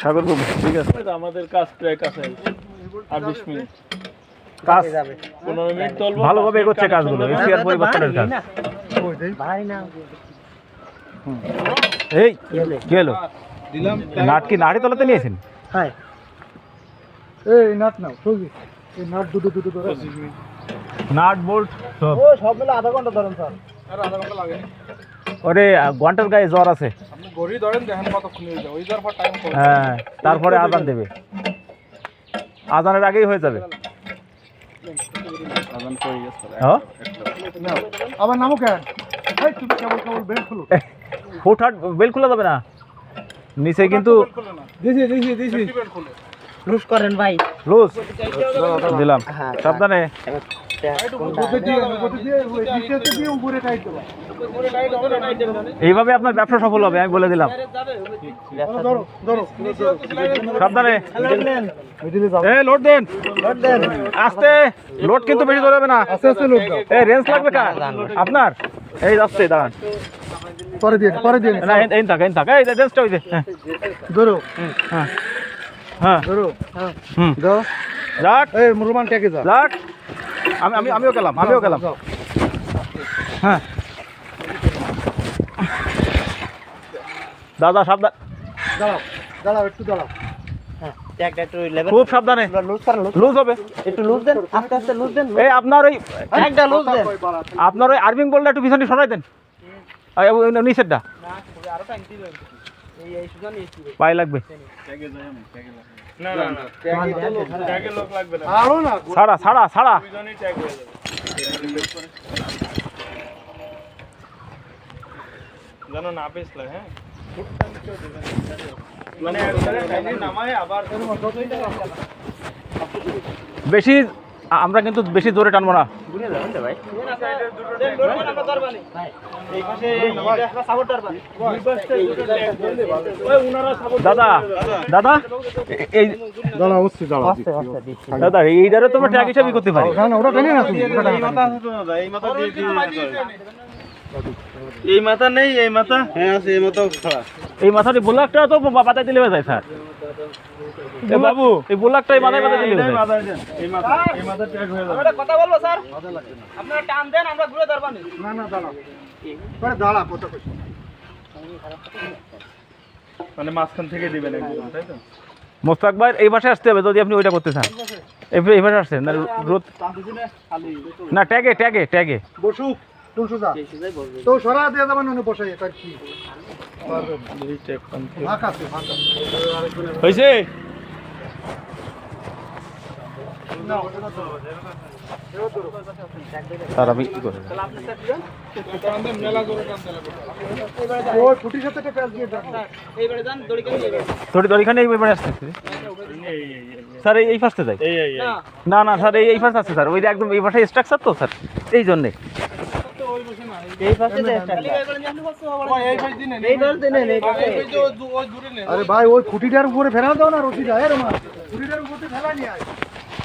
সাগর বাবু ঠিক আছে। আমাদের কাজ প্রায় কাছে আর বিশ মিনিট। কাজ। পনেরো মিনিট চলবো। ভালোভাবে এগোচ্ছে কাজগুলো। এশিয়ার পরিবর্তনের কাজ। এই কি হলো? নাট কি নাড়ি তলাতে নিয়েছেন? এই নাট নাও সবজি এই নাট দুটো দুটো ধরে নাট বোল্ট সব। ও সব মিলে আধা ঘণ্টা ধরেন স্যার। আর আধা ঘণ্টা লাগে। ওরে ঘণ্টার গায়ে জ্বর আছে। ঘড়ি ধরেন দেখেন কতক্ষণ হয়ে যায় ওই পর টাইম হ্যাঁ তারপরে আজান দেবে। আজানের আগেই হয়ে যাবে। আজান পড়ে হ্যাঁ আবার নামো কেন? তুমি কেবল কেবল বের খুলো। ফুট হাট বেল খোলা যাবে না? নিচে কিন্তু দিছি দিছি দিছি। লুজ করেন ভাই। লুজ। দিলাম। সাবধানে। এইভাবে আপনার ব্যবসা সফল হবে আমি বলে দিলাম। ধরো ধরো। সাবধানে। যাও লোড দেন। আস্তে। লোড কিন্তু বেশি ধরে না। আস্তে আস্তে এই রেঞ্জ লাগবে কার? আপনার? এই আসছে দাঁড়ান। পরে দিয়ে পরে দিয়ে। না এই থাক এই থাক। এই রেঞ্জটা ওই যে হ্যাঁ। ধরো। হ্যাঁ। হ্যাঁ। ধরো। হুম। দাও যাক। এই মুরমান টেকে যা। যাক। আমি আমি আমিও গেলাম আমিও গেলাম। হ্যাঁ। দাদা সাবধান দাঁড়াও দাঁড়াও একটু দাঁড়াও। লেভেল খুব সাবধানে। লুজ করেন লুজ। লুজ হবে। একটু লুজ দেন আস্তে আস্তে লুজ দেন। এই আপনার ওই একটা লুজ দেন। আপনার ওই আর্মিং বলটা একটু পিছনে সরাই দেন। নিচেরটা। পায়ে লাগবে। না না না। ট্যাগে লোক লাগবে না আরও না ছাড়া ছাড়া ছাড়া। দুজনেই ট্যাগ হয়ে যাবে যেন না পেছলে হ্যাঁ? মানে একবারে টাইনে নামায় আবার বেশি আ- আমরা কিন্তু বেশি জোরে টানবো না। দাদা দাদা এই দাঁড়া অবশ্যই দাদা এইটারে তোমরা ট্যাগ হিসাবে করতে পারি। না না ওটা টেনে না এই মাথা তো দাদা এই মাথা দিয়ে দিয়ে এই মাথা নেই এই মাথা। হ্যাঁ আছে এই মাথা এই মাথাটি বোলাকটা তো বাতায় দিলে যায় স্যার। এ বাবু এই বোলাকটা মাথায় মাথায় দিলে যায়। এই মাথা এই মাথা ট্যাগ হয়ে যাবে কথা বলব স্যার? আপনারা টান দেন আমরা ঘুরে না না দাঁড়া পরে দাঁড়া কথা কইছো মানে মাঝখান থেকে দিবেন একদম তাই তো? মোস্তাক ভাই এই ভাষায় আসতে হবে যদি আপনি ওইটা করতে চান। এই এই ভাষায় আসছেন না রোদ না ট্যাগে ট্যাগে ট্যাগে। বসুক। সুজা। তো সরা দিয়ে যাবেন না বসাই তার কি? ফাঁক আছে ফাঁক আছে। হয়েছে? স্যার আমি কি করে এইবারে এই স্যার ফার্স্টে যাই। না। না স্যার এই এই ফার্স্ট আছে স্যার। ওই একদম এই ভাষায় স্ট্রাকচার তো স্যার। এই জন্যে এই পাশে দে এই দল দেন এই পাশে আরে ভাই ওই খুঁটিটার উপরে ফেলা দাও না রশিটা এর মা খুঁটিটার উপরে ফেলা নিয়ে আয়।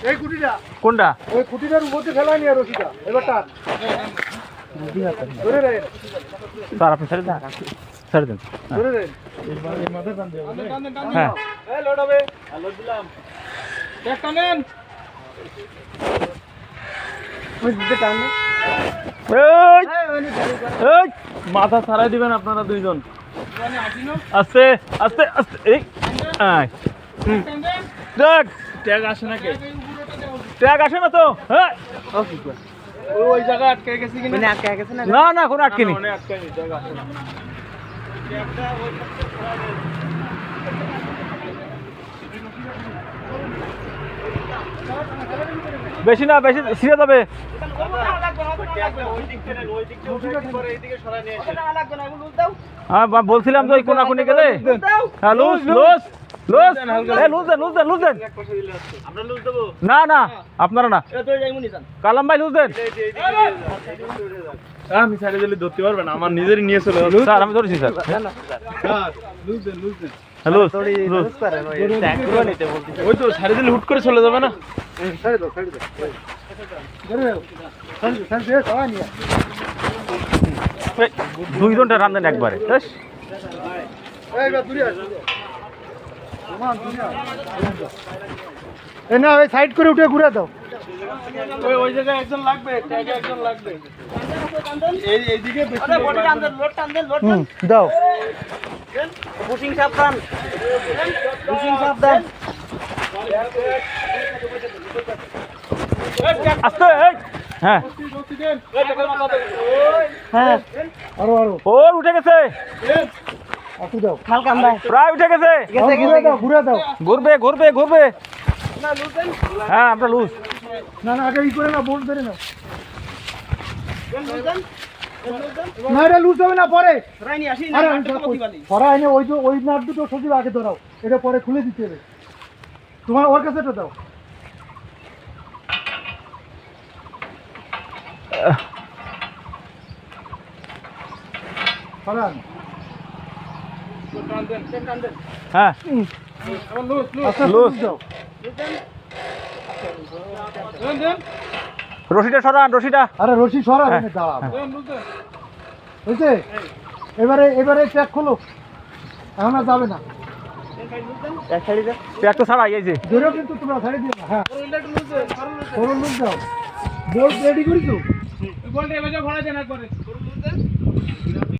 এই খুঁটিটা। কোনটা? ওই খুঁটিটার উপরে ফেলা নিয়ে রশিটা এবার টান। স্যার আপনি ছেড়ে দেন। ছেড়ে দেন। হ্যাঁ। লোড হবে। লোড দিলাম ট্যাগ টানেন এই, এই, মাথা ছাড়াই দিবেন আপনারা দুইজন। আস্তে আস্তে আস্তে এই। ট্যাগ ট্যাগ আসে নাকি? ট্যাগ আসে না তো। হ্যাঁ। ওই ওই আটকে গেছে কিনা? মানে আটকে গেছে না? না না কোনো আটকে নি ট্যাগ আসে না। বেশি না বেশি ছিঁড়ে যাবে। বলছিলাম তো ওই কোনাকুনি গেলে। হ্যাঁ লুজ লুজ লুজ। এ লুজ। দেন লুজ দেন লুজ দেন আমরা লুজ দেবো না না আপনারা না। কালাম ভাই লুজ দেন। আমি সাইডে দিলে ধরতে পারবেন আমার নিজেরই নিয়ে চলে স্যার আমি ধরেছি স্যার। লুজ দেন লুজ দেন। হ্যাঁ লুজ ওই তো সাইডে দিলে হুট করে চলে যাবে না? দুইজনটা রান্ধেন একবারে না ওই সাইড করে উঠে ঘুরে দাও। ওই ওই জায়গায় একজন লাগবে ট্যাগে একজন লাগবে। এই এইদিকে বেশি আরে লোক বডি লাগবে টান দেন লোড টান দেন লোড দাও। বুশিং সাবধান বুশিং সাবধান আস্তে হ্যাঁ। হ্যাঁ। আরও আরও। ও উঠে গেছে। প্রায় উঠে গেছে। ঘুরে দাও ঘুরে দাও। ঘুরবে ঘুরবে ঘুরবে। হ্যাঁ আমরা লুজ না না আগে ই করে না বোল্ট ধরে না না এটা লুজ হবে না পরে। পরা এনে ওই যে ওই নাট দুটো সজিব আগে ধরাও এটা পরে খুলে দিতে হবে। তোমার ওর কাছে এটা দাও। হ্যাঁ। আচ্ছা লুজ। লুজ দাও। রশিটা সরান রশিটা। আরে রশি সরা হ্যাঁ, এনে দাঁড়া হয়েছে এবারে এবারে প্যাক খোলো। এখন আর যাবে না। এক সাইডে প্যাক তো ছাড়াই এই যে। ধরেও কিন্তু তোমরা ছাড়ি দিও না হ্যাঁ। সরল লুজ দাও। বোল্ট রেডি করিছো? বলতে এবার ভরা জানা করে